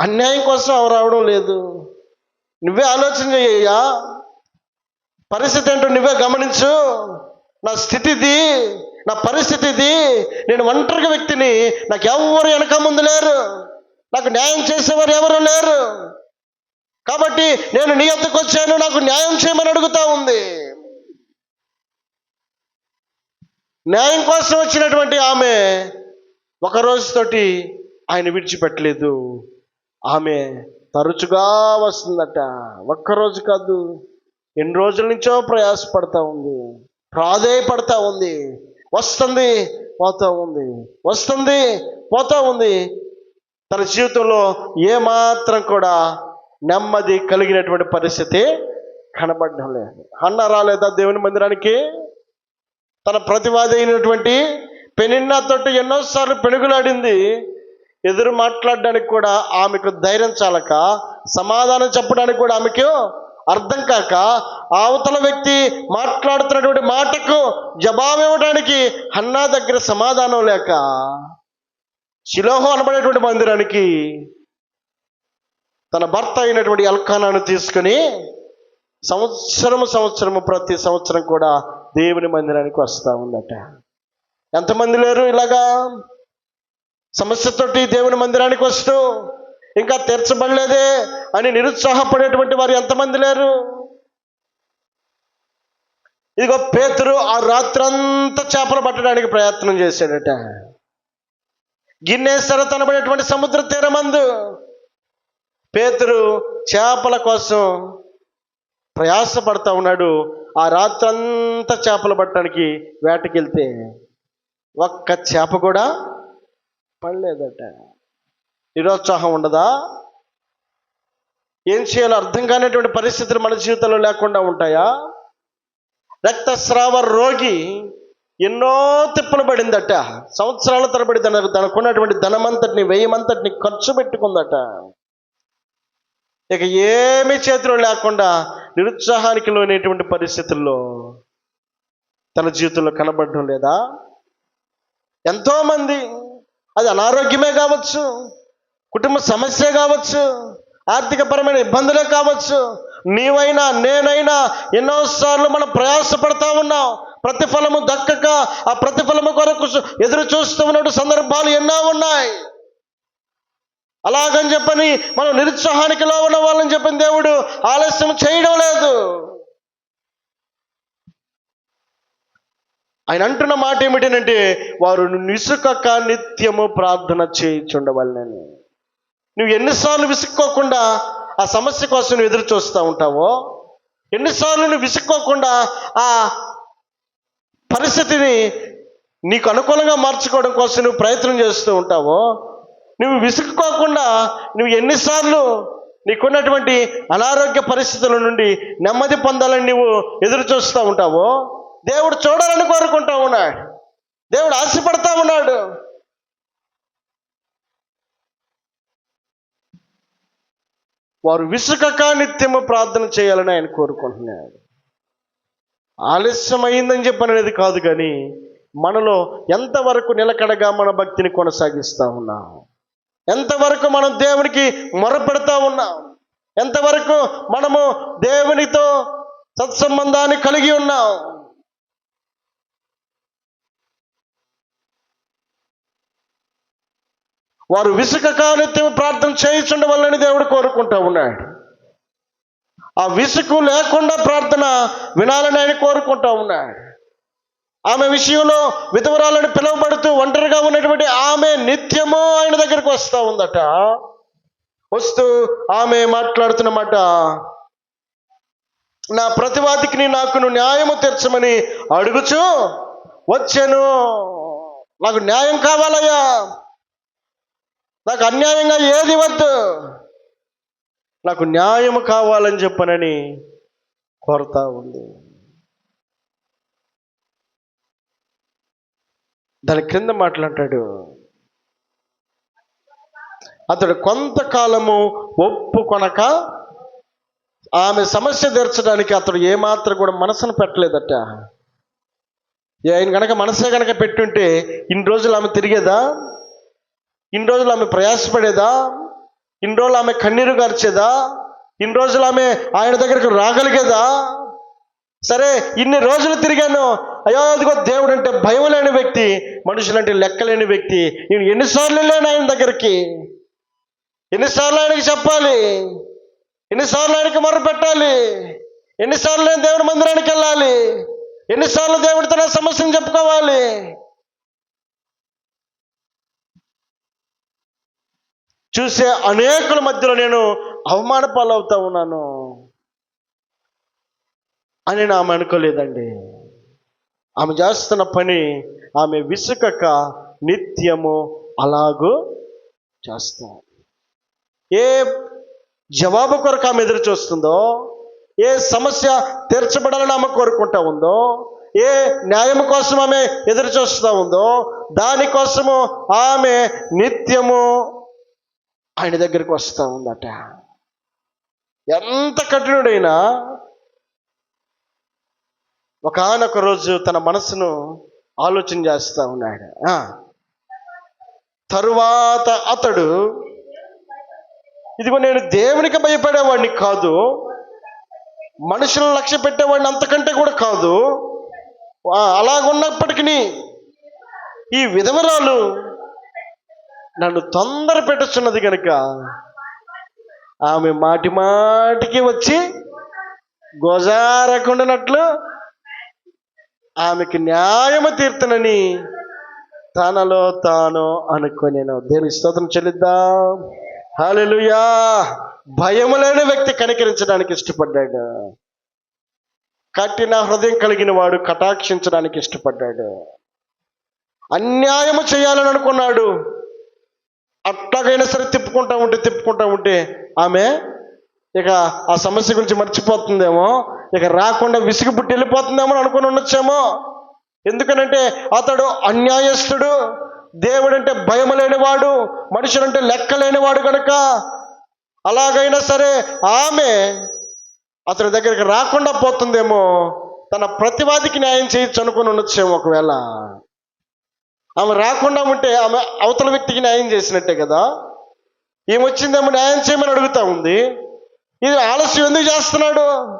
అన్యాయం కోసం ఎవరు రావడం లేదు. నువ్వే ఆలోచన చేయ్యా పరిస్థితి ఏంటో నువ్వే గమనించు. నా స్థితిది నా పరిస్థితిది నేను ఒంటరిగా వ్యక్తిని నాకు ఎవరు వెనక ముందు లేరు. నాకు న్యాయం చేసేవారు ఎవరు లేరు. కాబట్టి నేను నీ వద్దకు వచ్చాను నాకు న్యాయం చేయమని అడుగుతా ఉంది. న్యాయం కోసం వచ్చినటువంటి ఆమె ఒక రోజుతోటి ఆయన విడిచిపెట్టలేదు. ఆమె తరచుగా వస్తుందట. ఒక్కరోజు కాదు ఎన్ని రోజుల నుంచో ప్రయాసపడతా ఉంది. ప్రాధేయపడతా ఉంది. వస్తుంది పోతా ఉంది. వస్తుంది పోతా ఉంది. తన జీవితంలో ఏమాత్రం కూడా నెమ్మది కలిగినటువంటి పరిస్థితి కనబడడం లేదు. అన్న రాలేదా దేవుని మందిరానికి? తన ప్రతివాది అయినటువంటి పెనిన్నా తోటి ఎన్నోసార్లు పెనుగులాడింది. ఎదురు మాట్లాడడానికి కూడా ఆమెకు ధైర్యం చాలక సమాధానం చెప్పడానికి కూడా ఆమెకు అర్థం కాక అవతల వ్యక్తి మాట్లాడుతున్నటువంటి మాటకు జవాబు ఇవ్వడానికి హన్నా దగ్గర సమాధానం లేక శిలోహం అనబడేటువంటి మందిరానికి తన భర్త అయినటువంటి అల్ఖానాను తీసుకుని సంవత్సరము సంవత్సరము ప్రతి సంవత్సరం కూడా దేవుని మందిరానికి వస్తూ ఉందట. ఎంతమంది లేరు ఇలాగా? సమస్యతోటి దేవుని మందిరానికి వస్తూ ఇంకా తీర్చబడలేదే అని నిరుత్సాహపడేటువంటి వారు ఎంతమంది లేరు? ఇదిగో పేతురు ఆ రాత్రంతా చేపలు పట్టడానికి ప్రయత్నం చేశాడట. గిన్నేశ్వర తనబడేటువంటి సముద్ర తీరమందు పేతురు చేపల కోసం ప్రయాసపడతా ఉన్నాడు. ఆ రాత్రంతా చేపలు పట్టడానికి వేటకెళ్తే ఒక్క చేప కూడా పడలేదట. నిరుత్సాహం ఉండదా? ఏం చేయాలో అర్థం కానిటువంటి పరిస్థితులు మన జీవితంలో లేకుండా ఉంటాయా? రక్తస్రావ రోగి ఎన్నో తిప్పలు పడిందట. సంవత్సరాల తరబడి తన తనకున్నటువంటి ధనమంతటిని వ్యయమంతటిని ఖర్చు పెట్టుకుందట. ఇక ఏమీ చేతిలో లేకుండా నిరుత్సాహానికి లోనేటువంటి పరిస్థితుల్లో తన జీవితంలో కనబడడం లేదా? ఎంతోమంది అది అనారోగ్యమే కావచ్చు కుటుంబ సమస్య కావచ్చు ఆర్థికపరమైన ఇబ్బందులే కావచ్చు. నీవైనా నేనైనా ఎన్నోసార్లు మనం ప్రయాసపడతా ఉన్నాం. ప్రతిఫలము దక్కక ఆ ప్రతిఫలము కొరకు ఎదురు చూస్తూ ఉన్న సందర్భాలు ఎన్నో ఉన్నాయి. అలాగని చెప్పని మనం నిరుత్సాహానికి లో ఉన్న వాళ్ళని చెప్పిన దేవుడు ఆలస్యం చేయడం లేదు. ఆయన అంటున్న మాట ఏమిటంటే వారు నిసుకక నిత్యము ప్రార్థన చేయించుండవల్లని నువ్వు ఎన్నిసార్లు విసుక్కోకుండా ఆ సమస్య కోసం నువ్వు ఎదురు చూస్తూ ఉంటావో? ఎన్నిసార్లు నువ్వు విసుక్కోకుండా ఆ పరిస్థితిని నీకు అనుకూలంగా మార్చుకోవడం కోసం నువ్వు ప్రయత్నం చేస్తూ ఉంటావో? నువ్వు విసుక్కోకుండా నువ్వు ఎన్నిసార్లు నీకున్నటువంటి అనారోగ్య పరిస్థితుల నుండి నెమ్మది పొందాలని నువ్వు ఎదురు చూస్తూ ఉంటావో? దేవుడు చూడాలని కోరుకుంటా ఉన్నాడు. దేవుడు ఆశపడతా ఉన్నాడు. వారు విసుకక నిత్యము ప్రార్థన చేయాలని ఆయన కోరుకుంటున్నాడు. ఆలస్యమైందని చెప్పననేది కాదు కానీ మనలో ఎంతవరకు నిలకడగా మన భక్తిని కొనసాగిస్తూ ఉన్నాం? ఎంతవరకు మనం దేవునికి మొరపెడతా ఉన్నాం? ఎంతవరకు మనము దేవునితో సత్సంబంధాన్ని కలిగి ఉన్నాం? వారు విసుక నిత్యం ప్రార్థన చేయించడం వల్లని దేవుడు కోరుకుంటూ ఉన్నాడు. ఆ విసుగు లేకుండా ప్రార్థన వినాలని ఆయన కోరుకుంటూ ఉన్నాడు. ఆమె విషయంలో విధవరాలను పిలువబడుతూ ఒంటరిగా ఉన్నటువంటి ఆమె నిత్యము ఆయన దగ్గరికి వస్తూ ఉందట. వస్తూ ఆమె మాట్లాడుతున్నమాట నా ప్రతివాదికి నువ్వు న్యాయము తీర్చమని అడుగుచు వచ్చాను. నాకు న్యాయం కావాలయ్యా. నాకు అన్యాయంగా ఏది వద్దు. నాకు న్యాయం కావాలని చెప్పనని కోరుతా ఉంది. దాని క్రింద మాట్లాడాడు అతడు కొంతకాలము ఒప్పుకొనక ఆమె సమస్య తీర్చడానికి అతడు ఏమాత్రం కూడా మనసును పెట్టలేదట. ఆయన కనుక మనసే కనుక పెట్టుంటే ఇన్ని రోజులు ఆమె తిరిగేదా? ఇన్ని రోజులు ఆమె ప్రయాసపడేదా? ఇన్ని రోజులు ఆమె కన్నీరు గార్చేదా? ఇన్ని రోజులు ఆమె ఆయన దగ్గరకు రాగలిగేదా? సరే ఇన్ని రోజులు తిరిగాను. అయ్యో అదిగో దేవుడు అంటే భయం లేని వ్యక్తి మనుషులంటే లెక్కలేని వ్యక్తి. నేను ఎన్నిసార్లు వెళ్ళాను ఆయన దగ్గరికి? ఎన్నిసార్లు ఆయనకి చెప్పాలి? ఎన్నిసార్లు ఆయనకి మొర్ర పెట్టాలి? ఎన్నిసార్లు నేను దేవుడి మందిరానికి వెళ్ళాలి? ఎన్నిసార్లు దేవుడితో నా సమస్యను చెప్పుకోవాలి? చూసే అనేకుల మధ్యలో నేను అవమాన పాలవుతా ఉన్నాను అని నా ఆమె అనుకోలేదండి. ఆమె చేస్తున్న పని ఆమె విసుకక నిత్యము అలాగూ చేస్తాం. ఏ జవాబు కొరకు ఆమె ఎదురు చూస్తుందో ఏ సమస్య తీర్చబడాలని ఆమె కోరుకుంటా ఉందో ఏ న్యాయం కోసం ఆమె ఎదురు చూస్తూ ఉందో దానికోసము ఆమె నిత్యము ఆయన దగ్గరికి వస్తూ ఉందట. ఎంత కఠినుడైనా ఒకనొక రోజు తన మనసును ఆలోచన చేస్తూ ఉన్నాడు. తరువాత అతడు ఇదిగో నేను దేవునికి భయపడేవాడిని కాదు మనుషులను లక్ష్య పెట్టేవాడిని అంతకంటే కూడా కాదు అలాగున్నప్పటికీ ఈ విధవరాలు నన్ను తొందర పెట్టుచున్నది కనుక ఆమె మాటి మాటికి వచ్చి గోజారకుండానట్లు ఆమెకి న్యాయము తీర్తనని తనలో తాను అనుకొనేను. దేని స్తోత్రం చెల్లిద్దాం. హాలెలుయా భయము లేని వ్యక్తి కనికరించడానికి ఇష్టపడ్డాడు. కట్టిన హృదయం కలిగిన వాడు కటాక్షించడానికి ఇష్టపడ్డాడు. అన్యాయము చేయాలని అనుకున్నాడు. అట్లాగైనా సరే తిప్పుకుంటా ఉంటే తిప్పుకుంటా ఉంటే ఆమె ఇక ఆ సమస్య గురించి మర్చిపోతుందేమో ఇక రాకుండా విసిగి పుట్టి వెళ్ళిపోతుందేమో అని అనుకుని ఉండొచ్చేమో. ఎందుకనంటే అతడు అన్యాయస్తుడు దేవుడంటే భయం లేనివాడు మనుషులంటే లెక్క లేనివాడు కనుక అలాగైనా సరే ఆమె అతని దగ్గరికి రాకుండా పోతుందేమో తన ప్రతివాదికి న్యాయం చేయొచ్చు అనుకుని ఉండొచ్చేమో ఒకవేళ. ఆమె రాకుండా ఉంటే ఆమె అవతల వ్యక్తికి న్యాయం చేసినట్టే కదా? ఈమె వచ్చిందేమో న్యాయం చేయమని అడుగుతా ఉంది. ఇది ఆలస్యం ఎందుకు చేస్తున్నాడు?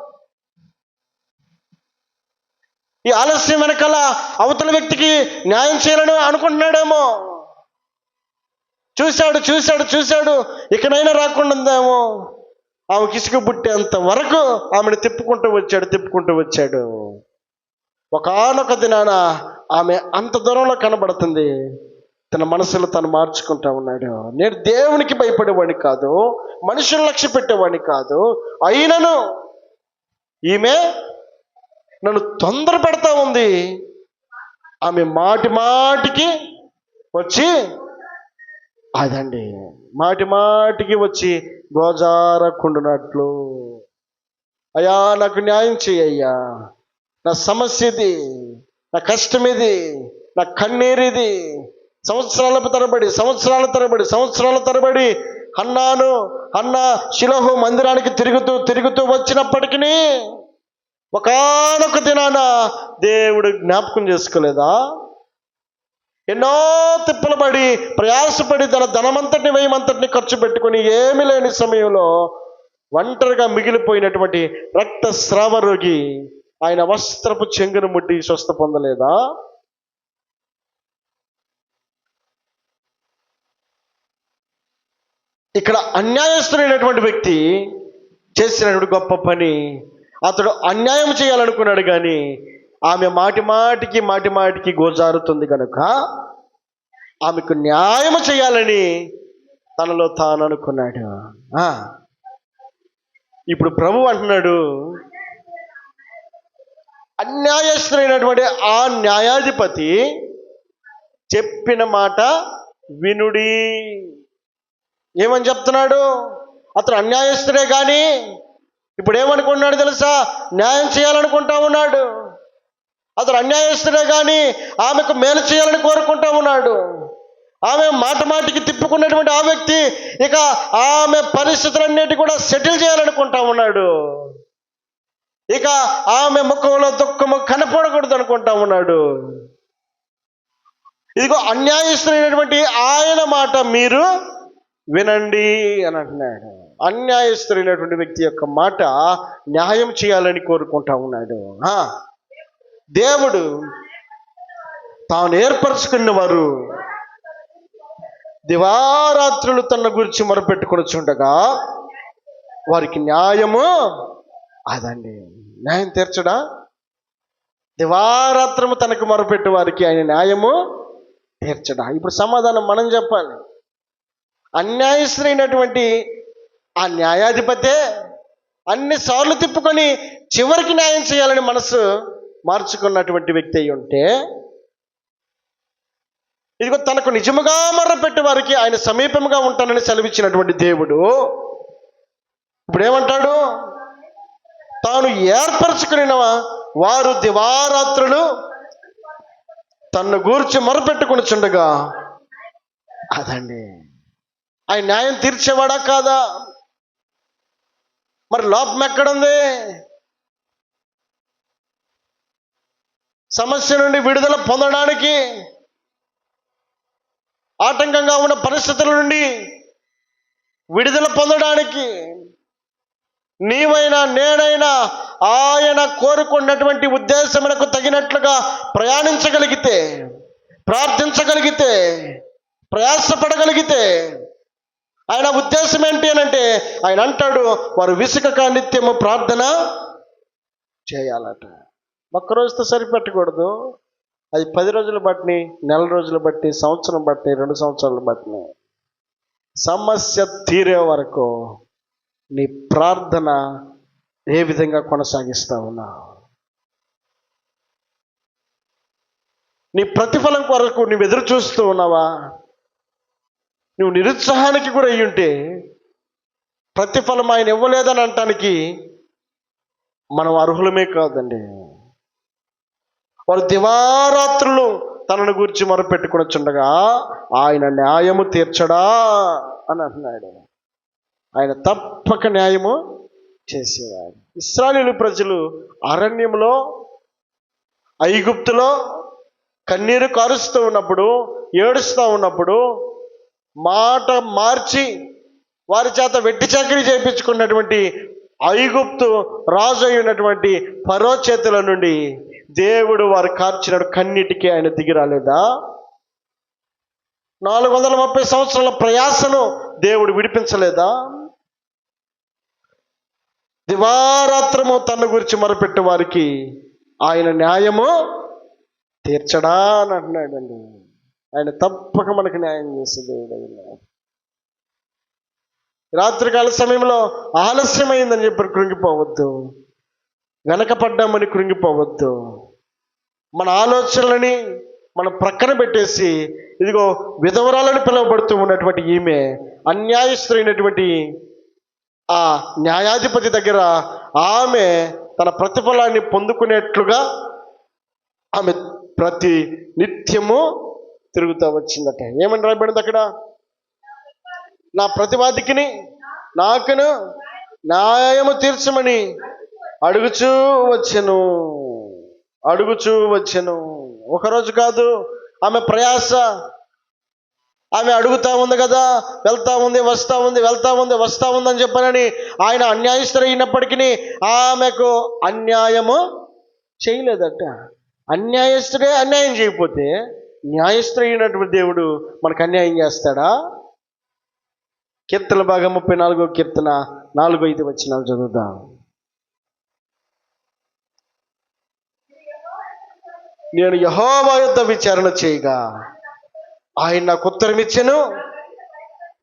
ఈ ఆలస్యం వెనకాల అవతల వ్యక్తికి న్యాయం చేయాలని అనుకుంటున్నాడేమో. చూశాడు చూశాడు చూశాడు. ఇకనైనా రాకుండా ఉందేమో? ఆమె కిసుకు పుట్టేంత వరకు ఆమెను తిప్పుకుంటూ వచ్చాడు తిప్పుకుంటూ వచ్చాడు. ఒకనొక దినాన ఆమె అంత దూరంలో కనబడుతుంది. తన మనసులో తను మార్చుకుంటా ఉన్నాడు. నేను దేవునికి భయపడేవాడిని కాదు మనుషులు లక్ష్య పెట్టేవాడిని కాదు. అయినను ఈమె నన్ను తొందర పెడతా ఉంది. ఆమె మాటి మాటికి వచ్చి అదండి మాటి మాటికి వచ్చి గోజారకుండునట్లు అయ్యా నాకు న్యాయం చేయ్యా నా సమస్య ఇది. నా కష్టం ఇది నా కన్నీరు ఇది సంవత్సరాల తరబడి సంవత్సరాల తరబడి సంవత్సరాల తరబడి అన్నాను అన్న శిలహు మందిరానికి తిరుగుతూ తిరుగుతూ వచ్చినప్పటికీ ఒకనొక దినాన దేవుడు జ్ఞాపకం చేసుకోలేదా? ఎన్నో తిప్పలు పడి ప్రయాసపడి తన ధనమంతటిని వ్యయమంతటిని ఖర్చు పెట్టుకుని ఏమి లేని సమయంలో ఒంటరిగా మిగిలిపోయినటువంటి రక్తస్రావ రోగి ఆయన వస్త్రపు చెంగును ముట్టి స్వస్థ పొందలేదా? ఇక్కడ అన్యాయస్తుడైనటువంటి వ్యక్తి చేసినటువంటి గొప్ప పని అతడు అన్యాయం చేయాలనుకున్నాడు కానీ ఆమె మాటి మాటికి మాటి మాటికి గోజారుతుంది కనుక ఆమెకు న్యాయం చేయాలని తనలో తాను అనుకున్నాడు. ఇప్పుడు ప్రభు అంటున్నాడు అన్యాయస్తుడైనటువంటి ఆ న్యాయాధిపతి చెప్పిన మాట వినుడి. ఏమని చెప్తున్నాడు? అతను అన్యాయస్తుడే కానీ ఇప్పుడు ఏమనుకున్నాడు తెలుసా? న్యాయం చేయాలనుకుంటా ఉన్నాడు. అతను అన్యాయస్తుడే కానీ ఆమెకు మేలు చేయాలని కోరుకుంటా ఉన్నాడు. ఆమె మాట మాటికి తిప్పుకున్నటువంటి ఆ వ్యక్తి ఇక ఆమె పరిస్థితులన్నిటి కూడా సెటిల్ చేయాలనుకుంటా ఉన్నాడు. ఇక ఆమె ముఖంలో దుఃఖము కనపడకూడదు అనుకుంటా ఉన్నాడు. ఇదిగో అన్యాయస్తులైనటువంటి ఆయన మాట మీరు వినండి అని అంటున్నాడు. అన్యాయస్తుడైనటువంటి వ్యక్తి యొక్క మాట న్యాయం చేయాలని కోరుకుంటా ఉన్నాడు. దేవుడు తాను ఏర్పరచుకున్న వారు దివారాత్రులు తన గురించి మొరపెట్టుకొనిచుండగా వారికి న్యాయము అదండి. న్యాయం తీర్చడా? దివారాత్రము తనకు మొరపెట్టు వారికి ఆయన న్యాయము తీర్చడా. ఇప్పుడు సమాధానం మనం చెప్పాలి. అన్యాయస్తులైనటువంటి ఆ న్యాయాధిపతే అన్ని సార్లు తిప్పుకొని చివరికి న్యాయం చేయాలని మనసు మార్చుకున్నటువంటి వ్యక్తి అయి ఉంటే ఇదిగో తనకు నిజముగా మర్రపెట్టి వారికి ఆయన సమీపంగా ఉంటానని సెలవిచ్చినటువంటి దేవుడు ఇప్పుడు ఏమంటాడు తాను ఏర్పరచుకుని వారు దివారాత్రులు తన్ను గూర్చి మొరపెట్టుకుని చుండగా అదండి. ఆయన న్యాయం తీర్చేవాడా కాదా? మరి లోపం ఎక్కడుంది? సమస్య నుండి విడుదల పొందడానికి ఆటంకంగా ఉన్న పరిస్థితుల నుండి విడుదల పొందడానికి నీవైనా నేనైనా ఆయన కోరుకున్నటువంటి ఉద్దేశములకు తగినట్లుగా ప్రయాణించగలిగితే ప్రార్థించగలిగితే ప్రయాసపడగలిగితే ఆయన ఉద్దేశం ఏంటి అని అంటే ఆయన అంటాడు వారు విసుకక నిత్యము ప్రార్థన చేయాలట. ఒక్క రోజుతో సరిపెట్టకూడదు. అది పది రోజులు బట్టి నెల రోజులు బట్టి సంవత్సరం బట్టి రెండు సంవత్సరాలు బట్టి సమస్య తీరే వరకు నీ ప్రార్థన ఏ విధంగా కొనసాగిస్తా ఉన్నావు నీ ప్రతిఫలం కొరకు నువ్వు ఎదురు చూస్తూ ఉన్నావా? నువ్వు నిరుత్సాహానికి కూడా అయ్యుంటే ప్రతిఫలం ఆయన ఇవ్వలేదని అనటానికి మనం అర్హులమే కాదండి. వారు దివారాత్రులు తనను గురించి మొరపెట్టుకునొచ్చుండగా ఆయన న్యాయము తీర్చడా అని అంటున్నాడు. ఆయన తప్పక న్యాయము చేసేవాడు. ఇస్రాయలు ప్రజలు అరణ్యంలో ఐగుప్తులో కన్నీరు కారుస్తూ ఉన్నప్పుడు ఏడుస్తూ ఉన్నప్పుడు మాట మార్చి వారి చేత వెట్టి చాకరీ చేయించుకున్నటువంటి ఐగుప్తు రాజు అయినటువంటి పరోచేతుల నుండి దేవుడు వారు కార్చిన కన్నిటికీ ఆయన దిగి రాలేదా? నాలుగు వందల ముప్పై సంవత్సరాల ప్రయాసను దేవుడు విడిపించలేదా? దివారాత్రము తన గురించి మొరపెట్టే వారికి ఆయన న్యాయము తీర్చడా అని అంటున్నాడండి. ఆయన తప్పక మనకు న్యాయం చేసే దేవుడు రాత్రికాల సమయంలో ఆలస్యమైందని చెప్పి కృంగిపోవద్దు. వెనకపడ్డామని కృంగిపోవద్దు. మన ఆలోచనలని మనం ప్రక్కన పెట్టేసి ఇదిగో విధవరాలని పిలువబడుతూ ఉన్నటువంటి ఈమె అన్యాయస్తులైనటువంటి ఆ న్యాయాధిపతి దగ్గర ఆమె తన ప్రతిఫలాన్ని పొందుకునేట్లుగా ఆమె ప్రతి నిత్యము తిరుగుతూ వచ్చిందట. ఏమని రాయబడింది అక్కడ? నా ప్రతివాదికిని నాకును న్యాయము తీర్చమని అడుగుచూ వచ్చెను. అడుగుచూ వచ్చెను. ఒకరోజు కాదు ఆమె ప్రయాస ఆమె అడుగుతా ఉంది కదా వెళ్తా ఉంది వస్తూ ఉంది వెళ్తా ఉంది వస్తూ ఉంది అని చెప్పనని ఆయన అన్యాయస్తుడైనప్పటికీ ఆమెకు అన్యాయము చేయలేదట. అన్యాయస్తుడే అన్యాయం చేయకపోతే న్యాయస్తుడైనటువంటి దేవుడు మనకు అన్యాయం చేస్తాడా? కీర్తన భాగం ముప్పై నాలుగో కీర్తన నాలుగో ఐదు వచ్చినాలు చదువుతా నేను యహోవా యుద్ధ విచారణ చేయగా ఆయన నాకు ఉత్తరం ఇచ్చాను.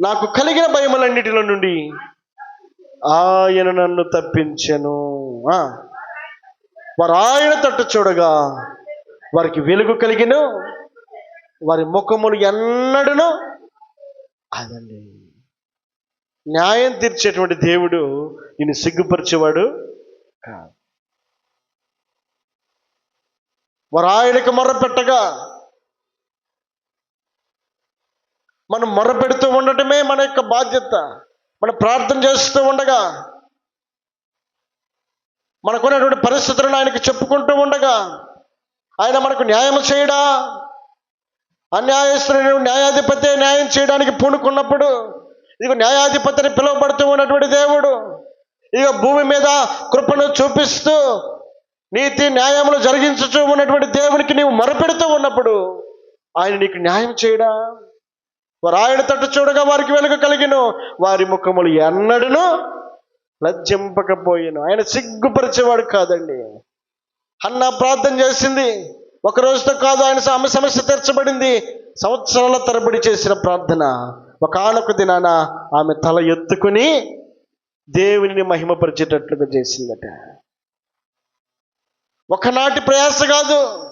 నాకు కలిగిన భయములన్నిటిలో నుండి ఆయన నన్ను తప్పించను. ఆ. వారు ఆయన తట్టు చూడగా వారికి వెలుగు కలిగిన. వారి ముఖములు ఎన్నడను అదండి. న్యాయం తీర్చేటువంటి దేవుడు నిన్ను సిగ్గుపరిచేవాడు కాదు. వారు ఆయనకు మొర్రపెట్టగా మనం మొరపెడుతూ ఉండటమే మన యొక్క బాధ్యత. మనం ప్రార్థన చేస్తూ ఉండగా మనకున్నటువంటి పరిస్థితులను ఆయనకు చెప్పుకుంటూ ఉండగా ఆయన మనకు న్యాయం చేయడా? అన్యాయస్తులను న్యాయాధిపతి న్యాయం చేయడానికి పూనుకున్నప్పుడు ఇదిగో న్యాయాధిపతిని పిలువబడుతూ ఉన్నటువంటి దేవుడు ఇక భూమి మీద కృపను చూపిస్తూ నీతి న్యాయములు జరిగించుతూ ఉన్నటువంటి దేవునికి నీవు మొరపెడుతూ ఉన్నప్పుడు ఆయన నీకు న్యాయం చేయడా? వారు ఆయన తట్టు చూడగా వారికి వెలుగు కలిగిన. వారి ముఖములు ఎన్నడను లజ్జింపకపోయాను. ఆయన సిగ్గుపరిచేవాడు కాదండి. అన్న ప్రార్థన చేసింది. ఒక రోజుతో కాదు ఆయన ఆమె సమస్య తీర్చబడింది. సంవత్సరాల తరబడి చేసిన ప్రార్థన. ఒకనొక దినాన ఆమె తల ఎత్తుకుని దేవుని మహిమపరిచేటట్లుగా చేసిందట. ఒకనాటి ప్రయాస కాదు.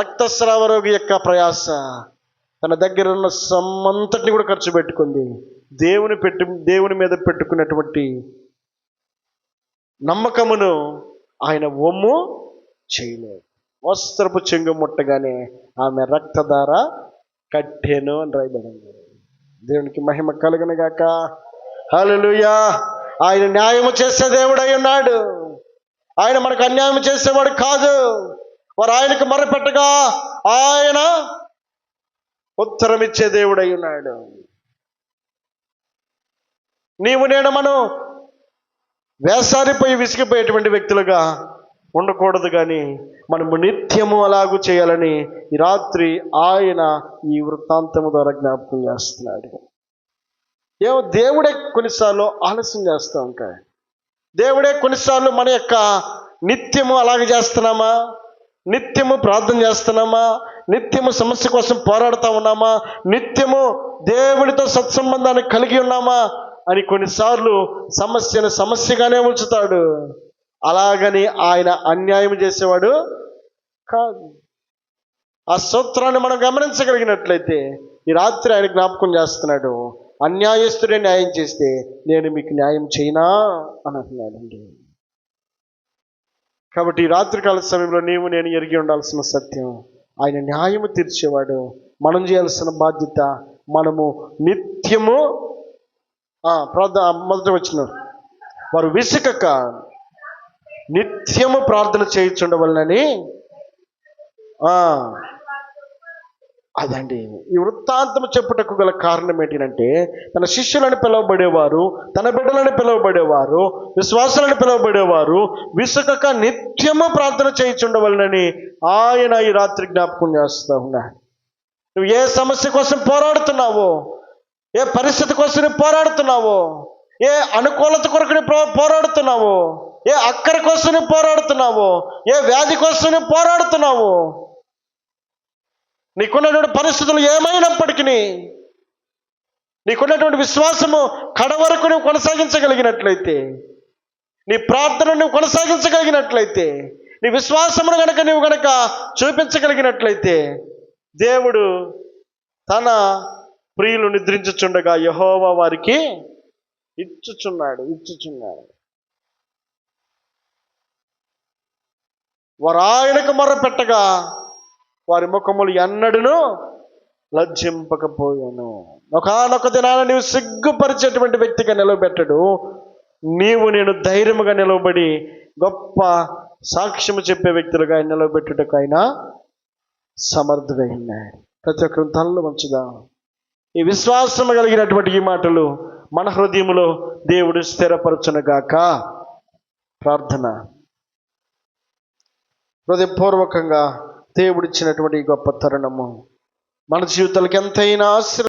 రక్తస్రావ రోగి యొక్క ప్రయాస. తన దగ్గర ఉన్న సమ్మంతటిని కూడా ఖర్చు పెట్టుకుంది. దేవుని పెట్టు దేవుని మీద పెట్టుకున్నటువంటి నమ్మకమును ఆయన ఒమ్ము చేయలేదు. వస్త్రపు చెంగు ముట్టగానే ఆమె రక్తధార కట్టెను అని రాయబడింది. దేవునికి మహిమ కలుగును గాక. ఆయన న్యాయము చేసే దేవుడై ఉన్నాడు. ఆయన మనకు అన్యాయం చేసేవాడు కాదు. వారు ఆయనకు మొరపెట్టగా ఆయన ఉత్తరం ఇచ్చే దేవుడై ఉన్నాడు నీవు నేను మనం వేసారిపోయి విసిగిపోయేటువంటి వ్యక్తులుగా ఉండకూడదు కానీ మనము నిత్యము అలాగూ చేయాలని ఈ రాత్రి ఆయన ఈ వృత్తాంతము ద్వారా జ్ఞాపకం చేస్తున్నాడు. ఏమో దేవుడే కొన్నిసార్లు ఆలస్యం చేస్తూ ఉంటాడు. దేవుడే కొన్నిసార్లు మన యొక్క నిత్యము అలాగే చేస్తున్నామా? నిత్యము ప్రార్థన చేస్తున్నామా? నిత్యము సమస్య కోసం పోరాడుతూ ఉన్నామా? నిత్యము దేవుడితో సత్సంబంధాన్ని కలిగి ఉన్నామా? అని కొన్నిసార్లు సమస్యను సమస్యగానే ఉంచుతాడు. అలాగని ఆయన అన్యాయం చేసేవాడు కాదు. ఆ సూత్రాన్ని మనం గమనించగలిగినట్లయితే ఈ రాత్రి ఆయన జ్ఞాపకం చేస్తున్నాడు. అన్యాయస్తుడే న్యాయం చేస్తే నేను మీకు న్యాయం చేయనా? అని అంటున్నాడండి. కాబట్టి ఈ రాత్రికాల సమయంలో నీవు నేను ఎరిగి ఉండాల్సిన సత్యం ఆయన న్యాయము తీర్చేవాడు. మనం చేయాల్సిన బాధ్యత మనము నిత్యము ప్రార్థన మొదట వచ్చిన వారు విసుకక నిత్యము ప్రార్థన చేయించుండవలనని ఆ, అదండి. ఈ వృత్తాంతం చెప్పుటకు గల కారణం ఏంటంటే తన శిష్యులను పిలువబడేవారు తన బిడ్డలను పిలువబడేవారు విశ్వాసాలను పిలువబడేవారు విసుకక నిత్యము ప్రార్థన చేయించుండవలనని ఆయన ఈ రాత్రి జ్ఞాపకం చేస్తూ ఉన్నాడు. నువ్వు ఏ సమస్య కోసం పోరాడుతున్నావో ఏ పరిస్థితి కోసం నువ్వు పోరాడుతున్నావో ఏ అనుకూలత కొరకు నువ్వు పోరాడుతున్నావో ఏ అక్కర కోసం నువ్వు పోరాడుతున్నావో ఏ వ్యాధి కోసం నువ్వు పోరాడుతున్నావో నీకున్నటువంటి పరిస్థితులు ఏమైనప్పటికీ నీకున్నటువంటి విశ్వాసము కడ వరకు నువ్వు కొనసాగించగలిగినట్లయితే నీ ప్రార్థన నువ్వు కొనసాగించగలిగినట్లయితే నీ విశ్వాసమును గనక నువ్వు గనక చూపించగలిగినట్లయితే దేవుడు తన ప్రియులు నిద్రించుచుండగా యహోవా వారికి ఇచ్చుచున్నాడు ఇచ్చుచున్నాడు. వారు ఆయనకు మొర్రపెట్టగా వారి ముఖములు ఎన్నడను లజ్జింపకపోయాను. ఒకనొక దినాన నీవు సిగ్గుపరిచేటువంటి వ్యక్తిగా నిలబెట్టడు నీవు నేను ధైర్యముగా నిలవబడి గొప్ప సాక్ష్యము చెప్పే వ్యక్తులుగా ఆయన నిలబెట్టుటకు ఆయన సమర్థుడై ఉన్నాడు ప్రతి ఒక్కరి తనలో మంచిదా ఈ విశ్వాసము కలిగినటువంటి ఈ మాటలు మన హృదయములో దేవుడు స్థిరపరచునగాక. ప్రార్థన. హృదయపూర్వకంగా దేవుడిచ్చినటువంటి గొప్ప తరుణము. మన జీవితాలకు ఎంతైనా ఆశ్ర